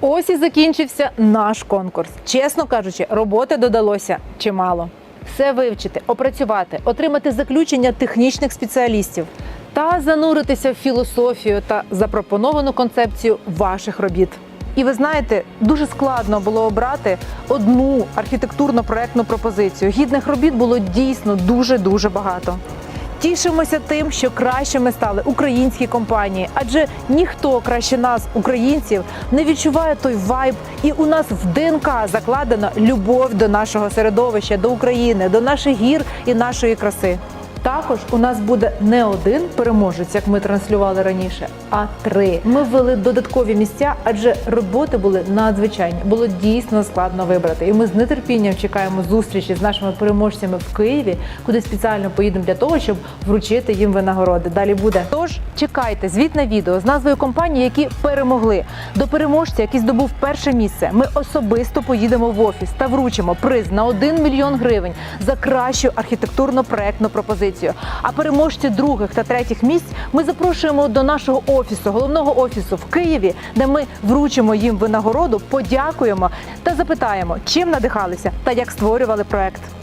Ось і закінчився наш конкурс. Чесно кажучи, роботи додалося чимало. Все вивчити, опрацювати, отримати заключення технічних спеціалістів та зануритися в філософію та запропоновану концепцію ваших робіт. І ви знаєте, дуже складно було обрати одну архітектурно-проектну пропозицію. Гідних робіт було дійсно дуже дуже багато. Тішимося тим, що кращими стали українські компанії, адже ніхто краще нас, українців, не відчуває той вайб, і у нас в ДНК закладена любов до нашого середовища, до України, до наших гір і нашої краси. Також у нас буде не один переможець, як ми транслювали раніше, а три. Ми ввели додаткові місця, адже роботи були надзвичайні. Було дійсно складно вибрати. І ми з нетерпінням чекаємо зустрічі з нашими переможцями в Києві, куди спеціально поїдемо для того, щоб вручити їм винагороди. Далі буде. Тож чекайте звітне відео з назвою компанії, які перемогли. До переможця, який здобув перше місце, ми особисто поїдемо в офіс та вручимо приз на 1 мільйон гривень за кращу архітектурно-проектну пропозицію. А переможці других та третіх місць ми запрошуємо до нашого офісу, головного офісу в Києві, де ми вручимо їм винагороду, подякуємо та запитаємо, чим надихалися та як створювали проект.